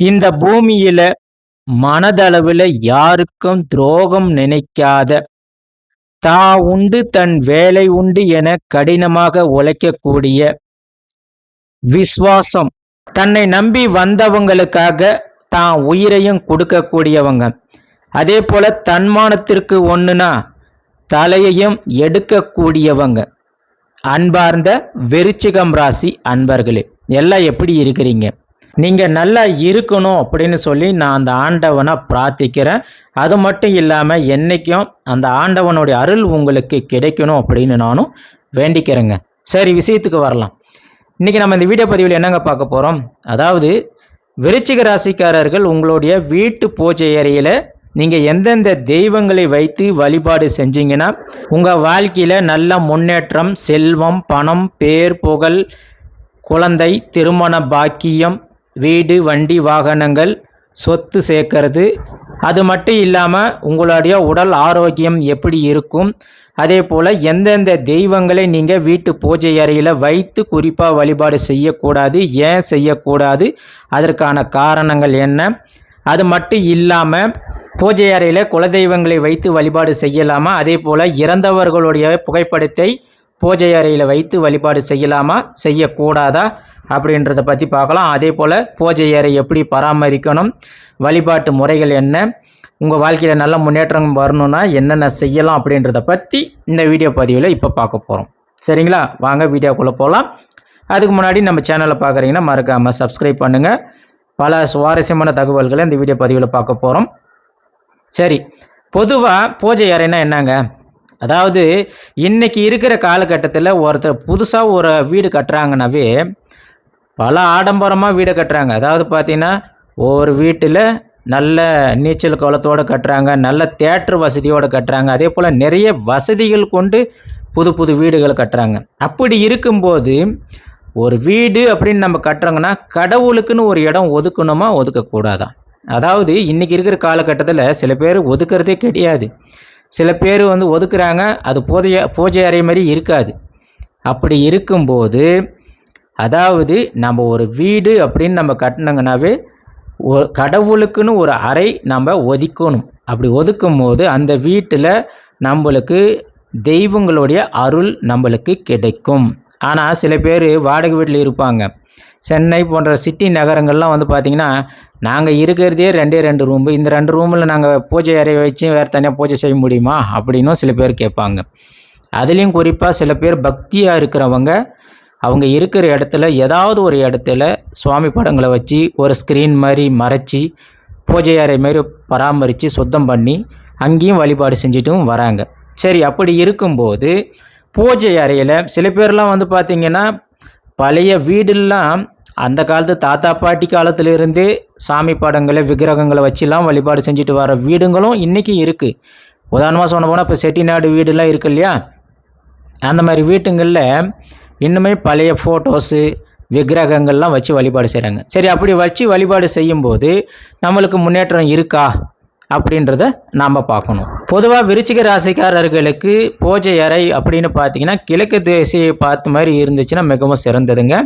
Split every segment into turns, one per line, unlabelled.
இந்த பூமியில மனதளவுல யாருக்கும் துரோகம் நினைக்காத தா உண்டு தன் வேலை உண்டு என கடினமாக உழைக்கக்கூடிய விஸ்வாசம் தன்னை நம்பி வந்தவங்களுக்காக தான் உயிரையும் கொடுக்கக்கூடியவங்க. அதே போல தன்மானத்திற்கு ஒண்ணுனா தலையையும் எடுக்கக்கூடியவங்க. அன்பார்ந்த வெறிச்சிகம் ராசி அன்பர்களே எல்லாம் எப்படி இருக்கிறீங்க? நீங்கள் நல்லா இருக்கணும் அப்படின்னு சொல்லி நான் அந்த ஆண்டவனை பிரார்த்திக்கிறேன். அது மட்டும் இல்லாமல் என்றைக்கும் அந்த ஆண்டவனுடைய அருள் உங்களுக்கு கிடைக்கணும் அப்படின்னு நானும் வேண்டிக்கிறேங்க. சரி விஷயத்துக்கு வரலாம். இன்றைக்கி நம்ம இந்த வீடியோ பதிவில் என்னங்க பார்க்க போகிறோம் அதாவது விருச்சிக ராசிக்காரர்கள் உங்களுடைய வீட்டு பூஜை அறையில் நீங்கள் எந்தெந்த தெய்வங்களை வைத்து வழிபாடு செஞ்சீங்கன்னா உங்கள் வாழ்க்கையில் நல்ல முன்னேற்றம் செல்வம் பணம் பேர் புகழ் குழந்தை திருமண பாக்கியம் வீடு வண்டி வாகனங்கள் சொத்து சேர்க்கறது. அது மட்டும் இல்லாமல் உங்களுடைய உடல் ஆரோக்கியம் எப்படி இருக்கும்? அதே போல் எந்தெந்த தெய்வங்களை நீங்கள் வீட்டு பூஜை அறையில் வைத்து குறிப்பாக வழிபாடு செய்யக்கூடாது ஏன் செய்யக்கூடாது? அதற்கான காரணங்கள் என்ன? அது மட்டும் இல்லாமல் பூஜை அறையில் குலதெய்வங்களை வைத்து வழிபாடு செய்யலாமா? அதே போல் இறந்தவர்களுடைய புகைப்படத்தை பூஜை அறையில் வைத்து வழிபாடு செய்யலாமா? செய்யக்கூடாதா? அப்படின்றத பற்றி பார்க்கலாம். அதே போல் பூஜை அறை எப்படி பராமரிக்கணும்? வழிபாட்டு முறைகள் என்ன? உங்கள் வாழ்க்கையில் நல்ல முன்னேற்றம் வரணும்னா என்னென்ன செய்யலாம் அப்படின்றத பற்றி இந்த வீடியோ பதிவில் இப்போ பார்க்க போகிறோம் சரிங்களா? வாங்க வீடியோக்குள்ளே போகலாம் அதுக்கு முன்னாடி நம்ம சேனலை பார்க்குறீங்கன்னா மறக்காமல் சப்ஸ்கிரைப் பண்ணுங்கள் பல சுவாரஸ்யமான தகவல்களை இந்த வீடியோ பதிவில் பார்க்க போகிறோம் சரி பொதுவாக பூஜை அறைனா என்னங்க? அதாவது இன்றைக்கி இருக்கிற காலகட்டத்தில் ஒருத்தர் புதுசாக ஒரு வீடு கட்டுறாங்கனாவே பல ஆடம்பரமாக வீடு கட்டுறாங்க. அதாவது பார்த்திங்கன்னா ஒரு வீட்டில் நல்ல நீச்சல் குளத்தோடு கட்டுறாங்க நல்ல தேட்டர் வசதியோடு கட்டுறாங்க. அதே போல் நிறைய வசதிகள் கொண்டு புது புது வீடுகள் கட்டுறாங்க. அப்படி இருக்கும்போது ஒரு வீடு அப்படின்னு நம்ம கட்டுறோங்கன்னா கடவுளுக்குன்னு ஒரு இடம் ஒதுக்கணுமா ஒதுக்கக்கூடாதான் அதாவது இன்றைக்கி இருக்கிற காலகட்டத்தில் சில பேர் ஒதுக்கிறதே கிடையாது. சில பேர் வந்து ஒதுக்குறாங்க அது பூஜை பூஜை அறை மாதிரி இருக்காது. அப்படி இருக்கும்போது அதாவது நம்ம ஒரு வீடு அப்படின்னு நம்ம கட்டினோங்கனாவே ஒரு கடவுளுக்குன்னு ஒரு அறை நம்ம ஒதுக்கணும். அப்படி ஒதுக்கும் போது அந்த வீட்டில் நம்மளுக்கு தெய்வங்களுடைய அருள் நம்மளுக்கு கிடைக்கும். ஆனால் சில பேர் வாடகை வீட்டில் இருப்பாங்க. சென்னை போன்ற சிட்டி நகரங்கள்லாம் வந்து பார்த்திங்கன்னா நாங்கள் இருக்கிறதே ரெண்டே ரெண்டு ரூமு இந்த ரெண்டு ரூமில் நாங்கள் பூஜை அறையை வச்சு வேறு தனியாக பூஜை செய்ய முடியுமா? அப்படின்னும் சில பேர் கேட்பாங்க. அதுலேயும் குறிப்பாக சில பேர் பக்தியாக இருக்கிறவங்க அவங்க இருக்கிற இடத்துல ஏதாவது ஒரு இடத்துல சுவாமி படங்களை வச்சு ஒரு ஸ்க்ரீன் மாதிரி மறைச்சி பூஜை அறை மாதிரி பராமரித்து சுத்தம் பண்ணி அங்கேயும் வழிபாடு செஞ்சுட்டும் வராங்க. சரி அப்படி இருக்கும்போது பூஜை அறையில் சில பேர்லாம் வந்து பார்த்திங்கன்னா பழைய வீடுலாம் அந்த காலத்து தாத்தா பாட்டி காலத்திலிருந்தே சாமி படங்களை விக்கிரகங்களை வச்சுலாம் வழிபாடு செஞ்சுட்டு வர வீடுங்களும் இன்றைக்கி இருக்குது உதாரணமாக சொன்ன போனால் இப்போ செட்டிநாடு வீடுலாம் இருக்கு இல்லையா? அந்த மாதிரி வீட்டுங்களில் இன்னுமே பழைய ஃபோட்டோஸு விக்கிரகங்கள்லாம் வச்சு வழிபாடு செய்கிறாங்க சரி அப்படி வச்சு வழிபாடு செய்யும்போது நம்மளுக்கு முன்னேற்றம் இருக்கா? அப்படின்றத நாம் பார்க்கணும். பொதுவாக விருச்சிக ராசிக்காரர்களுக்கு பூஜை அறை அப்படின்னு பார்த்தீங்கன்னா கிழக்கு திசையை பார்த்த மாதிரி இருந்துச்சுன்னா மிகவும் சிறந்ததுங்க.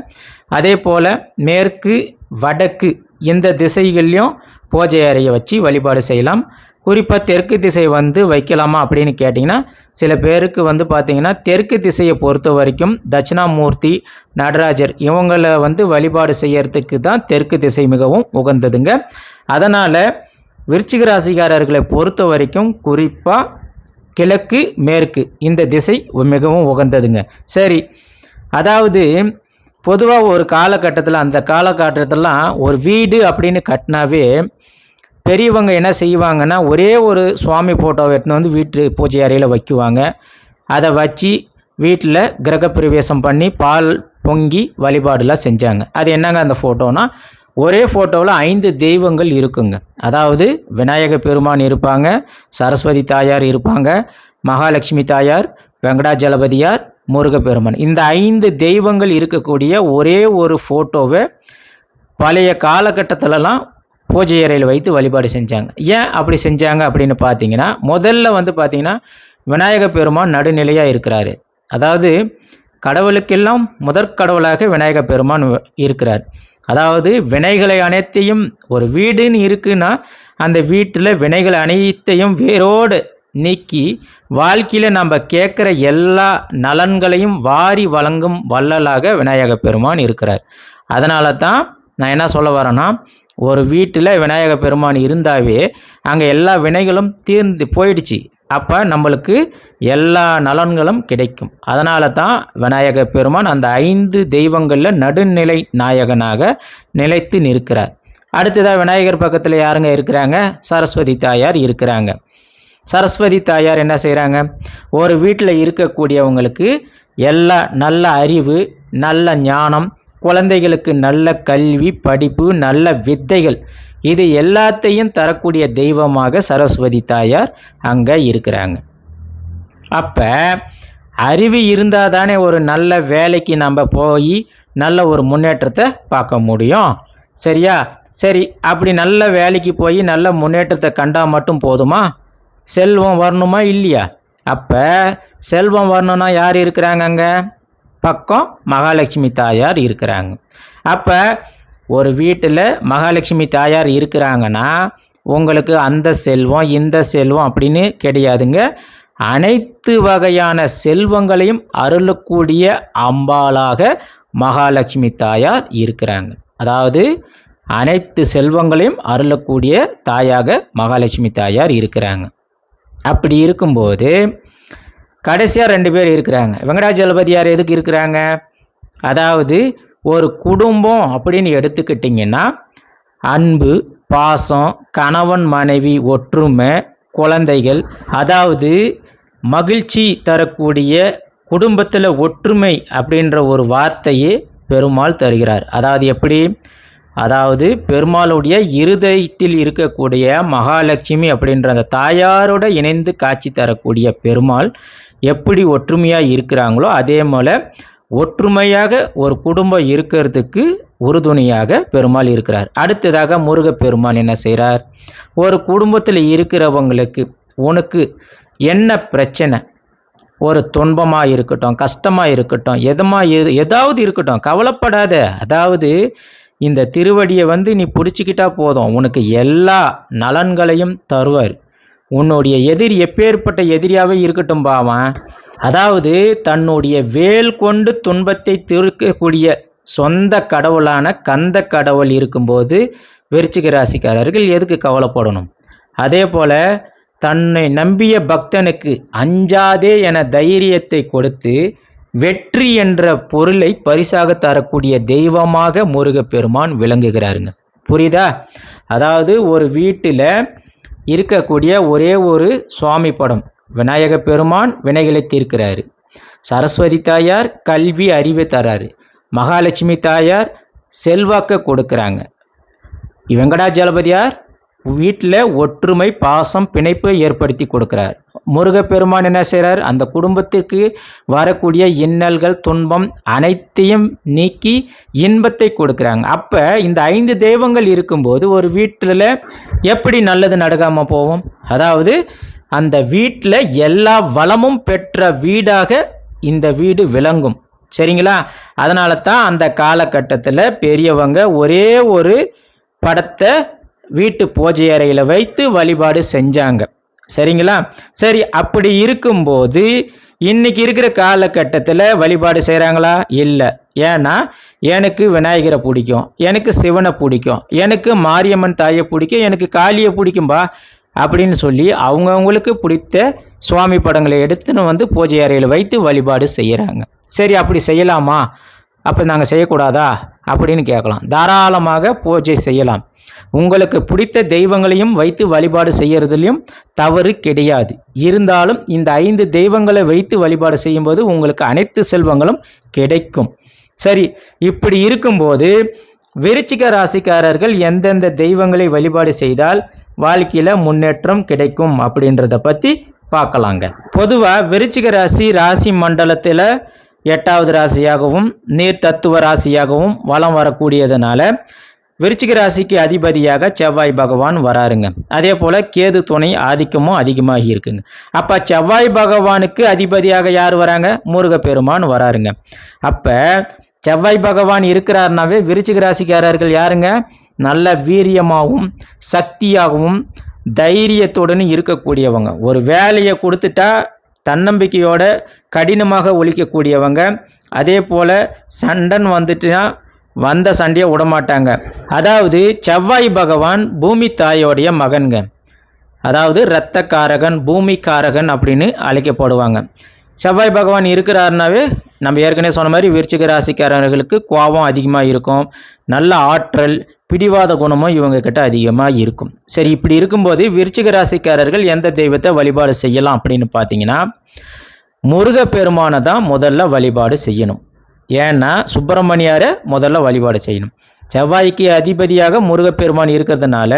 அதே போல் மேற்கு வடக்கு இந்த திசைகள்லையும் பூஜை அறையை வச்சு வழிபாடு செய்யலாம். குறிப்பாக தெற்கு திசை வந்து வைக்கலாமா அப்படின்னு கேட்டிங்கன்னா சில பேருக்கு வந்து பார்த்திங்கன்னா தெற்கு திசையை பொறுத்த வரைக்கும் தட்சிணாமூர்த்தி நடராஜர் இவங்களை வந்து வழிபாடு செய்யறதுக்கு தான் தெற்கு திசை மிகவும் உகந்ததுங்க. அதனால் விருச்சிக ராசிக்காரர்களை பொறுத்த வரைக்கும் குறிப்பாக கிழக்கு மேற்கு. இந்த திசை மிகவும் உகந்ததுங்க. சரி அதாவது பொதுவாக ஒரு காலகட்டத்தில் அந்த காலகட்டத்திலாம் ஒரு வீடு அப்படின்னு கட்டினாவே பெரியவங்க என்ன செய்வாங்கன்னா ஒரே ஒரு சுவாமி ஃபோட்டோவை எடுத்துன்னு வந்து வீட்டு பூஜை அறையில் வைக்குவாங்க. அதை வச்சு வீட்டில் கிரகப்பிரவேசம் பண்ணி பால் பொங்கி வழிபாடுலாம் செஞ்சாங்க. அது என்னங்க அந்த ஃபோட்டோனா ஒரே ஃபோட்டோவில் ஐந்து தெய்வங்கள் இருக்குங்க. அதாவது விநாயக பெருமான் இருப்பாங்க சரஸ்வதி தாயார் இருப்பாங்க மகாலட்சுமி தாயார் வெங்கடாஜலபதியார் முருகப்பெருமான் இந்த ஐந்து தெய்வங்கள் இருக்கக்கூடிய ஒரே ஒரு ஃபோட்டோவை பழைய காலகட்டத்திலலாம் பூஜை அறையில் வைத்து வழிபாடு செஞ்சாங்க. ஏன் அப்படி செஞ்சாங்க அப்படின்னு பார்த்தீங்கன்னா முதல்ல வந்து பார்த்தீங்கன்னா விநாயக பெருமான் நடுநிலையாக இருக்கிறாரு. அதாவது கடவுளுக்கெல்லாம் முதற் கடவுளாக விநாயக பெருமான் இருக்கிறார். அதாவது வினைகளை அனைத்தையும் ஒரு வீடுன்னு இருக்குன்னா அந்த வீட்டில் வினைகள் அனைத்தையும் வேரோடு நீக்கி வாழ்க்கையில் நம்ம கேட்குற எல்லா நலன்களையும் வாரி வழங்கும் வள்ளலாக விநாயக பெருமான் இருக்கிறார். அதனால தான் நான் என்ன சொல்ல வரேன்னா ஒரு வீட்டில் விநாயக பெருமான் இருந்தாவே அங்கே எல்லா வினைகளும் தீர்ந்து போயிடுச்சு. அப்போ நம்மளுக்கு எல்லா நலன்களும் கிடைக்கும். அதனால தான் விநாயக பெருமான் அந்த ஐந்து தெய்வங்களில் நடுநிலை நாயகனாக நிலைத்து நிற்கிறார். அடுத்ததாக விநாயகர் பக்கத்தில் யாருங்க இருக்கிறாங்க? சரஸ்வதி தாயார் இருக்கிறாங்க. சரஸ்வதி தாயார் என்ன செய்கிறாங்க ஒரு வீட்டில் இருக்கக்கூடியவங்களுக்கு எல்லா நல்ல அறிவு நல்ல ஞானம் குழந்தைகளுக்கு நல்ல கல்வி படிப்பு நல்ல வித்தைகள் இது எல்லாத்தையும் தரக்கூடிய தெய்வமாக சரஸ்வதி தாயார் அங்கே இருக்கிறாங்க. அப்போ அறிவு இருந்தால் தானே ஒரு நல்ல வேலைக்கு நம்ம போய் நல்ல ஒரு முன்னேற்றத்தை பார்க்க முடியும். சரியா? சரி அப்படி நல்ல வேலைக்கு போய் நல்ல முன்னேற்றத்தை கண்டால் மட்டும் போதுமா? செல்வம் வரணுமா இல்லையா? அப்போ செல்வம் வரணும்னா யார் இருக்கிறாங்க அங்கே? பக்கம் மகாலட்சுமி தாயார் இருக்கிறாங்க. அப்போ ஒரு வீட்டில் மகாலட்சுமி தாயார் இருக்கிறாங்கன்னா உங்களுக்கு அந்த செல்வம் இந்த செல்வம் அப்படின்னு கிடையாதுங்க. அனைத்து வகையான செல்வங்களையும் அருளக்கூடிய அம்பாளாக மகாலட்சுமி தாயார் இருக்கிறாங்க. அதாவது அனைத்து செல்வங்களையும் அருளக்கூடிய தாயாக மகாலட்சுமி தாயார் இருக்கிறாங்க. அப்படி இருக்கும்போது கடைசியாக ரெண்டு பேர் இருக்கிறாங்க. வெங்கடாஜலபதியார் எதுக்கு இருக்கிறாங்க? அதாவது ஒரு குடும்பம் அப்படின்னு எடுத்துக்கிட்டிங்கன்னா அன்பு பாசம் கணவன் மனைவி ஒற்றுமை குழந்தைகள் அதாவது மகிழ்ச்சி தரக்கூடிய குடும்பத்தில் ஒற்றுமை அப்படின்ற ஒரு வார்த்தையே பெருமாள் தருகிறார். அதாவது எப்படி? அதாவது பெருமாளுடைய இருதயத்தில் இருக்கக்கூடிய மகாலட்சுமி அப்படின்ற அந்த தாயாரோட இணைந்து காட்சி தரக்கூடிய பெருமாள் எப்படி ஒற்றுமையாக இருக்கிறாங்களோ அதே போல் ஒற்றுமையாக ஒரு குடும்பம் இருக்கிறதுக்கு உறுதுணையாக பெருமாள் இருக்கிறார். அடுத்ததாக முருகப்பெருமான் என்ன செய்கிறார் ஒரு குடும்பத்தில் இருக்கிறவங்களுக்கு உனக்கு என்ன பிரச்சனை? ஒரு துன்பமாக இருக்கட்டும் கஷ்டமாக இருக்கட்டும் எதமாக எது எதாவது இருக்கட்டும் கவலைப்படாத. அதாவது இந்த திருவடியை வந்து நீ பிடிச்சிக்கிட்டா போதும். உனக்கு எல்லா நலன்களையும் தருவார். உன்னுடைய எதிரி எப்பேற்பட்ட எதிரியாகவே இருக்கட்டும் பாவன் அதாவது தன்னுடைய வேல் கொண்டு துன்பத்தை தீர்க்கக்கூடிய சொந்த கடவுளான கந்த கடவுள் இருக்கும்போது விருச்சிக ராசிக்காரர்கள் எதுக்கு கவலைப்படணும்? அதே போல் தன்னை நம்பிய பக்தனுக்கு அஞ்சாதே என தைரியத்தை கொடுத்து வெற்றி என்ற பொருளை பரிசாக தரக்கூடிய தெய்வமாக முருகப்பெருமான் விளங்குகிறாருங்க. புரியுதா? அதாவது ஒரு வீட்டில் இருக்கக்கூடிய ஒரே ஒரு சுவாமி படம். விநாயக பெருமான் வினைகளை தீர்க்கிறாரு. சரஸ்வதி தாயார் கல்வி அறிவை தராரு. மகாலட்சுமி தாயார் செல்வாக்க கொடுக்குறாங்க. வெங்கடாஜலபதியார் வீட்டில் ஒற்றுமை பாசம் பிணைப்பை ஏற்படுத்தி கொடுக்குறார். முருகப்பெருமான் என்ன செய்கிறார் அந்த குடும்பத்திற்கு வரக்கூடிய இன்னல்கள் துன்பம் அனைத்தையும் நீக்கி இன்பத்தை கொடுக்குறாங்க. அப்போ இந்த ஐந்து தெய்வங்கள் இருக்கும்போது ஒரு வீட்டில் எப்படி நல்லது நடக்காமல் போகும்? அதாவது அந்த வீட்டில் எல்லா வளமும் பெற்ற வீடாக இந்த வீடு விளங்கும். சரிங்களா? அதனால தான் அந்த காலகட்டத்தில் பெரியவங்க ஒரே ஒரு படத்தை வீட்டு பூஜை அறையில் வைத்து வழிபாடு செஞ்சாங்க. சரிங்களா? சரி அப்படி இருக்கும்போது இன்னைக்கு இருக்கிற காலகட்டத்தில் வழிபாடு செய்கிறாங்களா இல்லை. ஏன்னா எனக்கு விநாயகரை பிடிக்கும் எனக்கு சிவனை பிடிக்கும் எனக்கு மாரியம்மன் தாயை பிடிக்கும் எனக்கு காளியை பிடிக்கும்பா. அப்படின்னு சொல்லி அவங்கவுங்களுக்கு பிடித்த சுவாமி படங்களை எடுத்துன்னு வந்து பூஜை அறையில் வைத்து வழிபாடு செய்கிறாங்க சரி அப்படி செய்யலாமா? அப்போ நாங்கள் செய்யக்கூடாதா? அப்படின்னு கேட்கலாம். தாராளமாக பூஜை செய்யலாம். உங்களுக்கு பிடித்த தெய்வங்களையும் வைத்து வழிபாடு செய்யறதுலையும் தவறு கிடையாது. இருந்தாலும் இந்த ஐந்து தெய்வங்களை வைத்து வழிபாடு செய்யும்போது உங்களுக்கு அனைத்து செல்வங்களும் கிடைக்கும். சரி இப்படி இருக்கும்போது விருச்சிக ராசிக்காரர்கள் எந்தெந்த தெய்வங்களை வழிபாடு செய்தால் வாழ்க்கையில் முன்னேற்றம் கிடைக்கும் அப்படின்றத பற்றி பார்க்கலாங்க. பொதுவாக விருச்சிக ராசி ராசி மண்டலத்தில் எட்டாவது ராசியாகவும் நீர் தத்துவ ராசியாகவும் வலம் வரக்கூடியதுனால விருச்சிக ராசிக்கு அதிபதியாக செவ்வாய் பகவான் வராருங்க. அதே போல் கேது துணை ஆதிக்கமும் அதிகமாகி இருக்குங்க. அப்போ செவ்வாய் பகவானுக்கு அதிபதியாக யார் வராங்க? முருகப்பெருமான் வராருங்க. அப்போ செவ்வாய் பகவான் இருக்கிறாருனாவே விருச்சிக ராசிக்காரர்கள் யாருங்க? நல்ல வீரியமாகவும் சக்தியாகவும் தைரியத்துடனும் இருக்கக்கூடியவங்க. ஒரு வேலையை கொடுத்துட்டா தன்னம்பிக்கையோட கடினமாக ஒழிக்கக்கூடியவங்க. அதே போல் சண்டன் வந்துட்டுனா வந்த சண்டையை விடமாட்டாங்க. அதாவது செவ்வாய் பகவான் பூமி தாயோடைய மகன்க அதாவது இரத்தக்காரகன் பூமிக்காரகன் அப்படின்னு அழைக்கப்படுவாங்க. செவ்வாய் பகவான் இருக்கிறாருனாவே நம்ம ஏற்கனவே சொன்ன மாதிரி விருச்சிக ராசிக்காரர்களுக்கு கோபம் அதிகமாக இருக்கும். நல்ல ஆற்றல் பிடிவாத குணமும் இவங்க கிட்ட அதிகமாக இருக்கும். சரி இப்படி இருக்கும்போது விருச்சிக ராசிக்காரர்கள் எந்த தெய்வத்தை வழிபாடு செய்யலாம் அப்படின்னு பார்த்தீங்கன்னா முருகப்பெருமானை தான் முதல்ல வழிபாடு செய்யணும். ஏன்னா சுப்பிரமணியாரை முதல்ல வழிபாடு செய்யணும். செவ்வாய்க்கு அதிபதியாக முருகப்பெருமான் இருக்கிறதுனால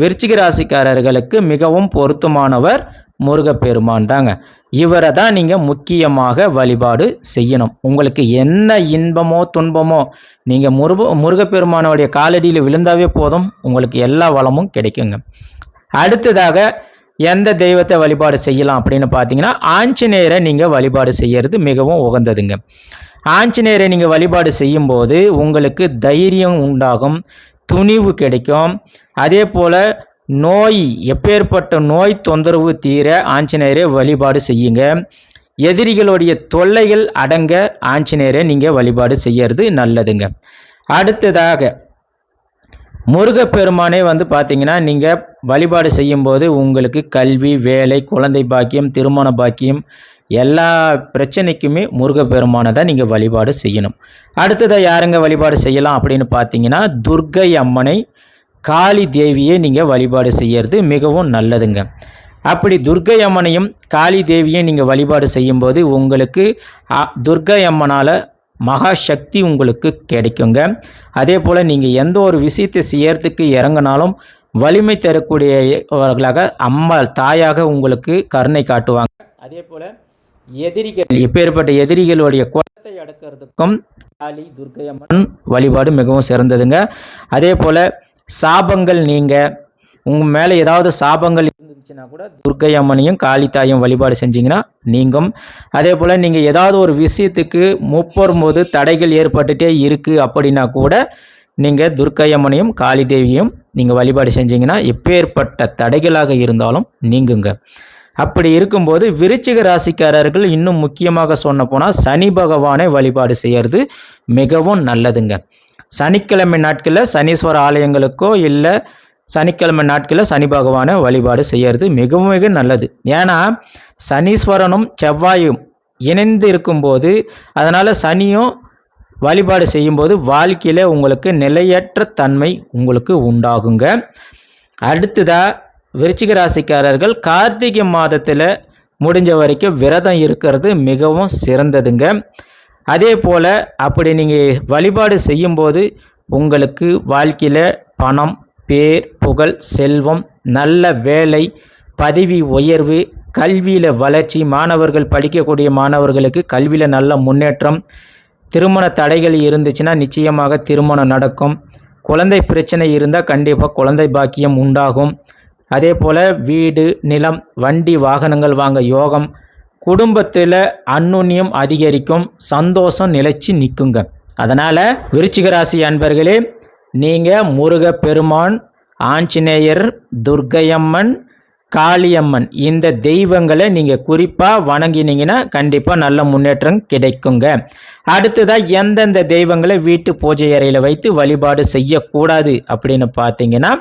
விருச்சிக ராசிக்காரர்களுக்கு மிகவும் பொருத்தமானவர் முருகப்பெருமான் தாங்க இவரை தான் நீங்கள் முக்கியமாக வழிபாடு செய்யணும். உங்களுக்கு என்ன இன்பமோ துன்பமோ நீங்கள் முருக முருகப்பெருமானோடைய காலடியில் விழுந்தாவே போதும். உங்களுக்கு எல்லா வளமும் கிடைக்குங்க. அடுத்ததாக எந்த தெய்வத்தை வழிபாடு செய்யலாம் அப்படின்னு பார்த்தீங்கன்னா ஆஞ்சநேயரை நீங்கள் வழிபாடு செய்யறது மிகவும் உகந்ததுங்க. ஆஞ்சநேயரை நீங்கள் வழிபாடு செய்யும்போது உங்களுக்கு தைரியம் உண்டாகும் துணிவு கிடைக்கும். அதே போல் நோய் எப்பேற்பட்ட நோய் தொந்தரவு தீர ஆஞ்சநேயரை வழிபாடு செய்யுங்க. எதிரிகளுடைய தொல்லைகள் அடங்க ஆஞ்சநேயரை நீங்கள் வழிபாடு செய்யறது நல்லதுங்க. அடுத்ததாக முருகப்பெருமானே வந்து பார்த்தீங்கன்னா நீங்கள் வழிபாடு செய்யும்போது உங்களுக்கு கல்வி வேலை குழந்தை பாக்கியம் திருமண பாக்கியம் எல்லா பிரச்சனைக்குமே முருகப்பெருமானை தான் நீங்கள் வழிபாடு செய்யணும். அடுத்ததாக யாருங்க வழிபாடு செய்யலாம் அப்படின்னு பார்த்தீங்கன்னா துர்க்கை அம்மனை காளி தேவியை நீங்கள் வழிபாடு செய்யறது மிகவும் நல்லதுங்க. அப்படி துர்க்கை அம்மனையும் காளி தேவியும் நீங்கள் வழிபாடு செய்யும்போது உங்களுக்கு துர்கை துர்க்கை அம்மனால் மகா சக்தி உங்களுக்கு கிடைக்குங்க. அதே போல் நீங்கள் எந்த ஒரு விஷயத்தை செய்யறதுக்கு இறங்கினாலும் வலிமை தரக்கூடியவர்களாக அம்மா தாயாக உங்களுக்கு கருணை காட்டுவாங்க. அதே போல் எதிரிகள் எப்பேற்பட்ட எதிரிகளுடைய குளத்தை அடக்கிறதுக்கும் காளி துர்க்கை அம்மன் வழிபாடு மிகவும் சிறந்ததுங்க. அதே போல் சாபங்கள் நீங்கள் உங்கள் மேலே ஏதாவது சாபங்கள் இருந்துச்சுன்னா கூட துர்க்கை அம்மனையும் காளி தாயும் வழிபாடு செஞ்சீங்கன்னா நீங்கும். அதே போல் நீங்கள் ஏதாவது ஒரு விஷயத்துக்கு முப்பரும்போது தடைகள் ஏற்பட்டுட்டே இருக்குது அப்படின்னா கூட நீங்கள் துர்க்கை அம்மனையும் காளி தேவியும் நீங்கள் வழிபாடு செஞ்சீங்கன்னா எப்பேற்பட்ட தடைகளாக இருந்தாலும் நீங்குங்க. அப்படி இருக்கும்போது விருச்சிக ராசிக்காரர்கள் இன்னும் முக்கியமாக சொன்ன போனால் சனி பகவானை வழிபாடு செய்யறது மிகவும் நல்லதுங்க. சனிக்கிழமை நாட்களில் சனீஸ்வர ஆலயங்களுக்கோ இல்லை சனிக்கிழமை நாட்களில் சனி பகவானை வழிபாடு செய்கிறது மிகவும் மிக நல்லது. ஏன்னா சனீஸ்வரனும் செவ்வாயும் இணைந்து இருக்கும்போது அதனால் சனியும் வழிபாடு செய்யும்போது வாழ்க்கையில் உங்களுக்கு நிலையற்ற தன்மை உங்களுக்கு உண்டாகுங்க. அடுத்ததாக விருச்சிக ராசிக்காரர்கள் கார்த்திகை மாதத்தில் முடிஞ்ச வரைக்கும் விரதம் இருக்கிறது மிகவும் சிறந்ததுங்க. அதே போல் அப்படி நீங்கள் வழிபாடு செய்யும்போது உங்களுக்கு வாழ்க்கையில் பணம் பேர் புகழ் செல்வம் நல்ல வேலை பதவி உயர்வு கல்வியில் வளர்ச்சி மாணவர்கள் படிக்கக்கூடிய மாணவர்களுக்கு கல்வியில் நல்ல முன்னேற்றம் திருமண தடைகள் இருந்துச்சுன்னா நிச்சயமாக திருமணம் நடக்கும். குழந்தை பிரச்சனை இருந்தால் கண்டிப்பாக குழந்தை பாக்கியம் உண்டாகும். அதே போல் வீடு நிலம் வண்டி வாகனங்கள் வாங்க யோகம் குடும்பத்தில் அன்னுண்ணியம் அதிகரிக்கும் சந்தோஷம் நிலைச்சி நிற்குங்க அதனால் விருச்சிகராசி அன்பர்களே நீங்கள் முருகப்பெருமான் ஆஞ்சநேயர் துர்க்கையம்மன் காளியம்மன் இந்த தெய்வங்களை நீங்கள் குறிப்பாக வணங்கினீங்கன்னா கண்டிப்பாக நல்ல முன்னேற்றம் கிடைக்குங்க. அடுத்ததாக எந்தெந்த தெய்வங்களை வீட்டு பூஜை அறையில் வைத்து வழிபாடு செய்யக்கூடாது அப்படின்னு பார்த்தீங்கன்னா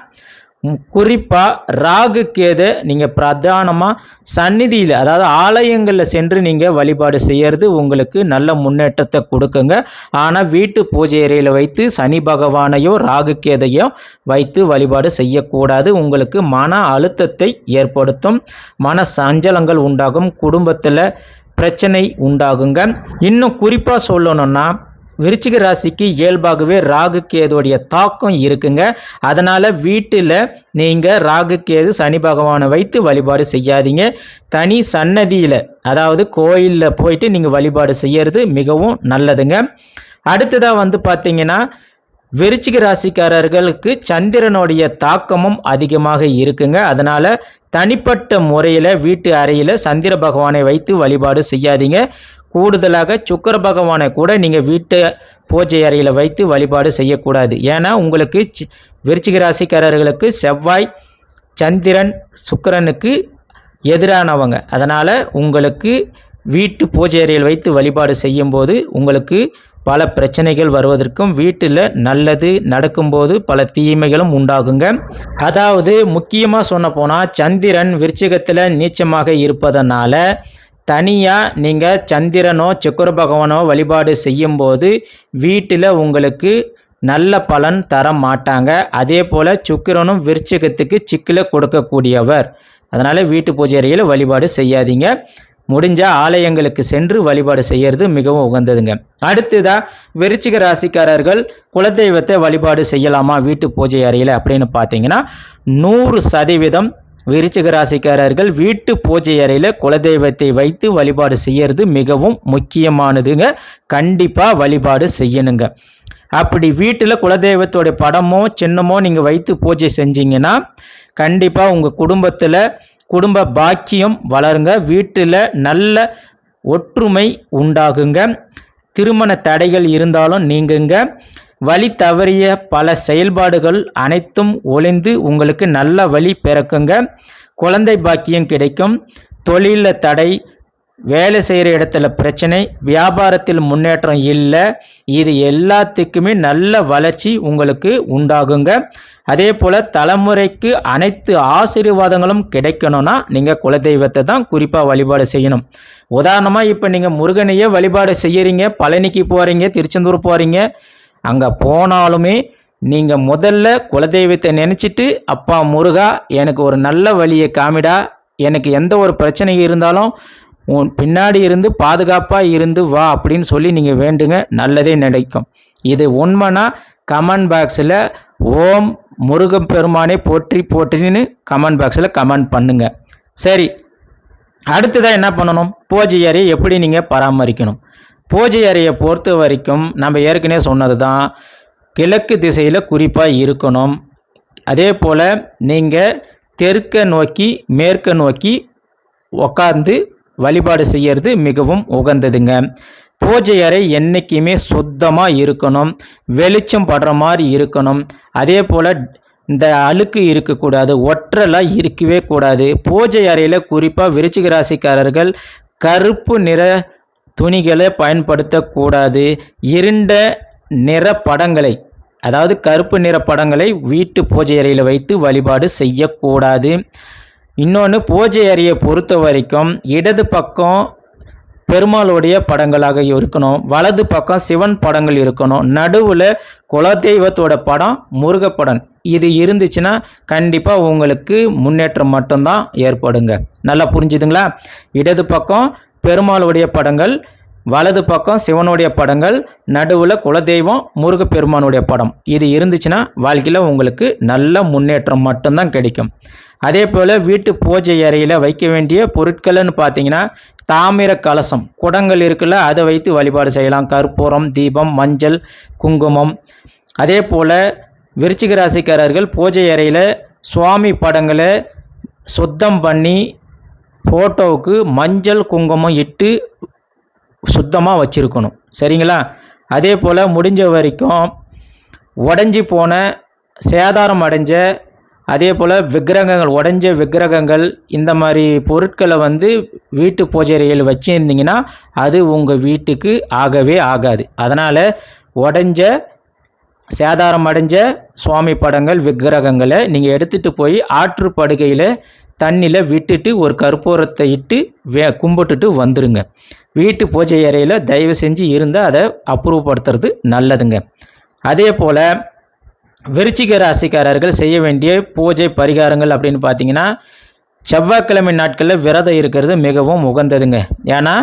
குறிப்பாக ராகு கேதை நீங்கள் பிரதானமாக சந்நிதியில் அதாவது ஆலயங்களில் சென்று நீங்கள் வழிபாடு செய்யறது உங்களுக்கு நல்ல முன்னேற்றத்தை கொடுக்குங்க. ஆனால் வீட்டு பூஜை அறையில் வைத்து சனி பகவானையோ ராகு கேதையோ வைத்து வழிபாடு செய்யக்கூடாது. உங்களுக்கு மன அழுத்தத்தை ஏற்படுத்தும் மன சஞ்சலங்கள் உண்டாகும் குடும்பத்தில் பிரச்சனை உண்டாகுங்க. இன்னும் குறிப்பாக சொல்லணும்னா விருச்சிக ராசிக்கு இயல்பாகவே ராகு கேதுடைய தாக்கம் இருக்குங்க. அதனால் வீட்டில் நீங்கள் ராகு கேது சனி பகவானை வைத்து வழிபாடு செய்யாதீங்க. தனி சன்னதியில் அதாவது கோயிலில் போயிட்டு நீங்கள் வழிபாடு செய்யறது மிகவும் நல்லதுங்க. அடுத்ததாக வந்து பார்த்தீங்கன்னா விருச்சிக ராசிக்காரர்களுக்கு சந்திரனுடைய தாக்கமும் அதிகமாக இருக்குங்க. அதனால் தனிப்பட்ட முறையில் வீட்டு அறையில் சந்திர பகவானை வைத்து வழிபாடு செய்யாதீங்க. கூடுதலாக சுக்கிர பகவானை கூட நீங்கள் வீட்டு பூஜை அறையில் வைத்து வழிபாடு செய்யக்கூடாது. ஏன்னா உங்களுக்கு விருச்சிக ராசிக்காரர்களுக்கு செவ்வாய் சந்திரன் சுக்கிரனுக்கு எதிரானவங்க. அதனால் உங்களுக்கு வீட்டு பூஜை அறையில் வைத்து வழிபாடு செய்யும்போது உங்களுக்கு பல பிரச்சனைகள் வருவதற்கும் வீட்டில் நல்லது நடக்கும்போது பல தீமைகளும் உண்டாகுங்க. அதாவது முக்கியமாக சொன்ன போனால் சந்திரன் விருச்சிகத்தில் நீச்சமாக இருப்பதனால தனியாக நீங்கள் சந்திரனோ சுக்கர பகவானோ வழிபாடு செய்யும்போது வீட்டில் உங்களுக்கு நல்ல பலன் தர மாட்டாங்க. அதே போல் சுக்கிரனும் விருச்சகத்துக்கு சிக்கில் கொடுக்கக்கூடியவர். அதனால் வீட்டு பூஜை அறையில் வழிபாடு செய்யாதீங்க. முடிஞ்சால் ஆலயங்களுக்கு சென்று வழிபாடு செய்யறது மிகவும் உகந்ததுங்க. அடுத்ததாக விருச்சிக ராசிக்காரர்கள் குலதெய்வத்தை வழிபாடு செய்யலாமா வீட்டு பூஜை அறையில் அப்படின்னு பார்த்தீங்கன்னா நூறு சதவீதம் விருச்சிக ராசிக்காரர்கள் வீட்டு பூஜை அறையில் குலதெய்வத்தை வைத்து வழிபாடு செய்யறது மிகவும் முக்கியமானதுங்க. கண்டிப்பாக வழிபாடு செய்யணுங்க. அப்படி வீட்டில் குலதெய்வத்தோட படமோ சின்னமோ நீங்கள் வைத்து பூஜை செஞ்சீங்கன்னா கண்டிப்பாக உங்கள் குடும்பத்தில் குடும்ப பாக்கியம் வளருங்க. வீட்டில் நல்ல ஒற்றுமை உண்டாகுங்க. திருமண தடைகள் இருந்தாலும் நீங்குங்க. வழி தவறிய பல செயல்பாடுகள் அனைத்தும் ஒளிந்து உங்களுக்கு நல்ல வழி பிறக்குங்க. குழந்தை பாக்கியம் கிடைக்கும். தொழிலில் தடை வேலை செய்கிற இடத்துல பிரச்சனை வியாபாரத்தில் முன்னேற்றம் இல்லை. இது எல்லாத்துக்குமே நல்ல வளர்ச்சி உங்களுக்கு உண்டாகுங்க. அதே போல் தலைமுறைக்கு அனைத்து ஆசீர்வாதங்களும் கிடைக்கணும்னா நீங்கள் குலதெய்வத்தை தான் குறிப்பாக வழிபாடு செய்யணும். உதாரணமாக இப்போ நீங்கள் முருகனையே வழிபாடு செய்கிறீங்க பழனிக்கு போகிறீங்க திருச்செந்தூர் போகிறீங்க அங்கே போனாலுமே நீங்கள் முதல்ல குலதெய்வத்தை நினச்சிட்டு அப்பா முருகா எனக்கு ஒரு நல்ல வழியை காமிடா. எனக்கு எந்த ஒரு பிரச்சனை இருந்தாலும் உன் பின்னாடி இருந்து பாதுகாப்பாக இருந்து வா அப்படின்னு சொல்லி நீங்கள் வேண்டுங்க. நல்லதே நினைக்கும். இது உண்மைனா கமெண்ட் பாக்ஸில் ஓம் முருகன் பெருமானை போற்றி போற்றின்னு கமெண்ட் பாக்ஸில் கமெண்ட் பண்ணுங்க. சரி அடுத்ததாக என்ன பண்ணணும்? பூஜை அறையை எப்படி நீங்கள் பராமரிக்கணும்? பூஜை அறையை பொறுத்த வரைக்கும் நம்ம ஏற்கனவே சொன்னது தான் கிழக்கு திசையில் குறிப்பாக இருக்கணும். அதே போல் நீங்கள் தெற்க நோக்கி மேற்க நோக்கி உக்காந்து வழிபாடு செய்யறது மிகவும் உகந்ததுங்க. பூஜை அறை என்றைக்குமே சுத்தமாக இருக்கணும். வெளிச்சம் படுற மாதிரி இருக்கணும். அதே போல் இந்த அழுக்கு இருக்கக்கூடாது ஒற்றலாக இருக்கவே கூடாது. பூஜை அறையில் குறிப்பாக விருச்சிக ராசிக்காரர்கள் கருப்பு நிற துணிகளை பயன்படுத்தக்கூடாது. இருண்ட நிற படங்களை அதாவது கருப்பு நிற படங்களை வீட்டு பூஜை அறையில் வைத்து வழிபாடு செய்யக்கூடாது. இன்னொன்று பூஜை அறையை பொறுத்த வரைக்கும் இடது பக்கம் பெருமாளுடைய படங்களாக இருக்கணும் வலது பக்கம் சிவன் படங்கள் இருக்கணும் நடுவில் குலதெய்வத்தோட படம் முருகப்படம். இது இருந்துச்சுன்னா கண்டிப்பாக உங்களுக்கு முன்னேற்றம் மட்டும்தான் ஏற்படுங்க. நல்லா புரிஞ்சுதுங்களா? இடது பக்கம் பெருமாளுடைய படங்கள் வலது பக்கம் சிவனுடைய படங்கள் நடுவில் குலதெய்வம் முருகப்பெருமானுடைய படம். இது இருந்துச்சுன்னா வாழ்க்கையில் உங்களுக்கு நல்ல முன்னேற்றம் மட்டும்தான் கிடைக்கும். அதே போல் வீட்டு பூஜை அறையில் வைக்க வேண்டிய பொருட்கள்னு பார்த்தீங்கன்னா தாமிர கலசம். குடங்கள் இருக்குல்ல அதை வைத்து வழிபாடு செய்யலாம். கற்பூரம் தீபம் மஞ்சள் குங்குமம். அதே போல் விருச்சிக ராசிக்காரர்கள் பூஜை அறையில் சுவாமி படங்களை சுத்தம் பண்ணி ஃபோட்டோவுக்கு மஞ்சள் குங்குமம் இட்டு சுத்தமாக வச்சுருக்கணும். சரிங்களா? அதே போல் முடிஞ்ச வரைக்கும் உடஞ்சி போன சேதாரம் அடைஞ்ச அதே போல் விக்கிரகங்கள் உடஞ்ச விக்கிரகங்கள் இந்த மாதிரி பொருட்களை வந்து வீட்டு பூஜை அறையில் வச்சுருந்தீங்கன்னா அது உங்கள் வீட்டுக்கு ஆகவே ஆகாது. அதனால் உடஞ்ச சேதாரம் அடைஞ்ச சுவாமி படங்கள் விக்கிரகங்களை நீங்கள் எடுத்துகிட்டு போய் ஆற்று படுகையில் தண்ணியில் விட்டுட்டு ஒரு கற்பூரத்தை இட்டு வே கும்பிட்டுட்டு வந்துடுங்க வீட்டு பூஜை அறையில் தயவு செஞ்சு இருந்தால் அதை அப்புறப்படுத்துறது நல்லதுங்க. அதே போல் விருச்சிக ராசிக்காரர்கள் செய்ய வேண்டிய பூஜை பரிகாரங்கள் அப்படின்னு பார்த்தீங்கன்னா செவ்வாய்க்கிழமை நாட்களில் விரதம் இருக்கிறது மிகவும் உகந்ததுங்க. ஏன்னா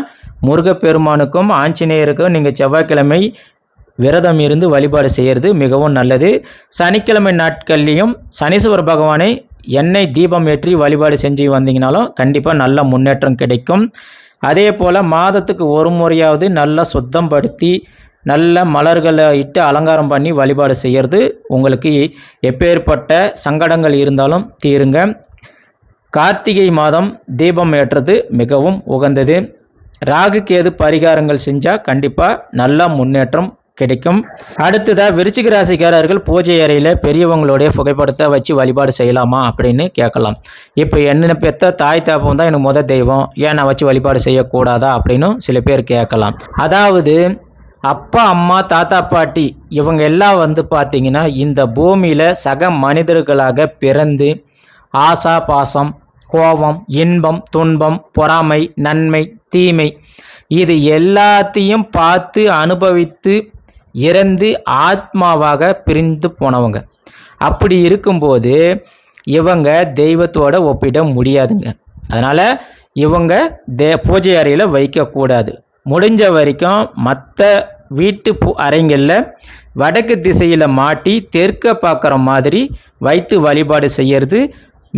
முருகப்பெருமானுக்கும் ஆஞ்சநேயருக்கும் நீங்கள் செவ்வாய்க்கிழமை விரதம் இருந்து வழிபாடு செய்கிறது மிகவும் நல்லது. சனிக்கிழமை நாட்கள்லேயும் சனீஸ்வர பகவானை எண்ணெய் தீபம் ஏற்றி வழிபாடு செஞ்சு வந்தீங்கனாலும் கண்டிப்பாக நல்ல முன்னேற்றம் கிடைக்கும். அதே போல் மாதத்துக்கு ஒரு முறையாவது நல்லா சுத்தம் படுத்தி நல்ல மலர்களை இட்டு அலங்காரம் பண்ணி வழிபாடு செய்கிறது உங்களுக்கு எப்பேற்பட்ட சங்கடங்கள் இருந்தாலும் தீருங்க. கார்த்திகை மாதம் தீபம் ஏற்றுறது மிகவும் உகந்தது. ராகு கேது பரிகாரங்கள் செஞ்சால் கண்டிப்பாக நல்ல முன்னேற்றம் கிடைக்கும். அடுத்ததாக விருச்சிக ராசிக்காரர்கள் பூஜை அறையில் பெரியவங்களுடைய புகைப்படத்தை வச்சு வழிபாடு செய்யலாமா அப்படின்னு கேட்கலாம். இப்போ என்ன பெத்த தாய் தாப்பம் தான் எனக்கு முத தெய்வம். ஏன் நான் வச்சு வழிபாடு செய்யக்கூடாதா அப்படின்னு சில பேர் கேட்கலாம். அதாவது அப்பா அம்மா தாத்தா பாட்டி இவங்க எல்லாம் வந்து பார்த்திங்கன்னா இந்த பூமியில் சக மனிதர்களாக பிறந்து ஆசா பாசம் கோபம் இன்பம் துன்பம் பொறாமை நன்மை தீமை இது எல்லாத்தையும் பார்த்து அனுபவித்து இறந்து ஆத்மாவாக பிரிந்து போனவங்க. அப்படி இருக்கும்போது இவங்க தெய்வத்தோட ஒப்பிட முடியாதுங்க. அதனால் இவங்க தே பூஜை அறையில் வைக்கக்கூடாது. முடிஞ்ச வரைக்கும் மற்ற வீட்டு பூ அறைங்களில் வடக்கு திசையில் மாட்டி தெற்க பார்க்குற மாதிரி வைத்து வழிபாடு செய்கிறது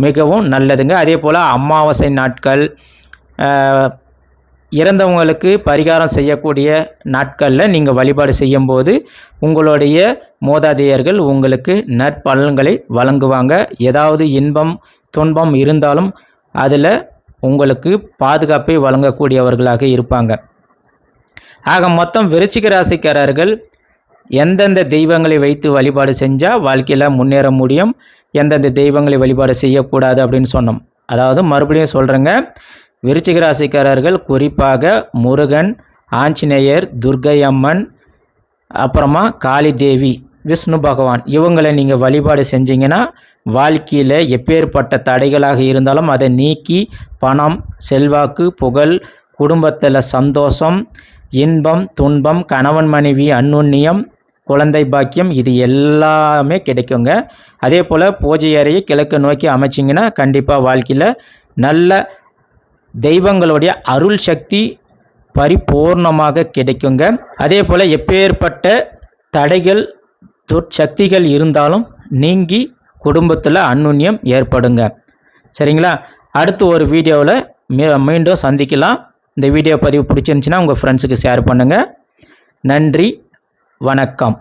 மிகவும் நல்லதுங்க. அதே போல் அமாவாசை நாட்கள் இறந்தவங்களுக்கு பரிகாரம் செய்யக்கூடிய நாட்களில் நீங்கள் வழிபாடு செய்யும்போது உங்களுடைய மோதாதையர்கள் உங்களுக்கு நற்பலன்களை வழங்குவாங்க. ஏதாவது இன்பம் துன்பம் இருந்தாலும் அதில் உங்களுக்கு பாதுகாப்பை வழங்கக்கூடியவர்களாக இருப்பாங்க. ஆக மொத்தம் விருச்சிக ராசிக்காரர்கள் எந்தெந்த தெய்வங்களை வைத்து வழிபாடு செஞ்சால் வாழ்க்கையில் முன்னேற முடியும்? எந்தெந்த தெய்வங்களை வழிபாடு செய்யக்கூடாது அப்படின்னு சொன்னோம். அதாவது மறுபடியும் சொல்கிறேங்க விருச்சிக ராசிக்காரர்கள் குறிப்பாக முருகன் ஆஞ்சநேயர் துர்க்கை அம்மன் அப்புறமா காளி தேவி விஷ்ணு பகவான். இவங்களை நீங்கள் வழிபாடு செஞ்சீங்கன்னா வாழ்க்கையில் எப்பேற்பட்ட தடைகளாக இருந்தாலும் அதை நீக்கி பணம் செல்வாக்கு புகழ் குடும்பத்தில் சந்தோஷம் இன்பம் துன்பம் கணவன் மனைவி அன்னுண்ணியம் குழந்தை பாக்கியம் இது எல்லாமே கிடைக்குங்க. அதே போல் பூஜை அறையை கிழக்கு நோக்கி அமைச்சிங்கன்னா கண்டிப்பாக வாழ்க்கையில் நல்ல தெய்வங்களுடைய அருள் சக்தி பரிபூர்ணமாக கிடைக்குங்க. அதே போல் எப்பேற்பட்ட தடைகள் துர்ச்சக்திகள் இருந்தாலும் நீங்கி குடும்பத்தில் அந்நுண்ணியம் ஏற்படுங்க. சரிங்களா? அடுத்து ஒரு வீடியோவில் மீ மீண்டும் சந்திக்கலாம். இந்த வீடியோ பதிவு பிடிச்சிருந்துச்சின்னா உங்கள் ஃப்ரெண்ட்ஸுக்கு ஷேர் பண்ணுங்கள் நன்றி வணக்கம்.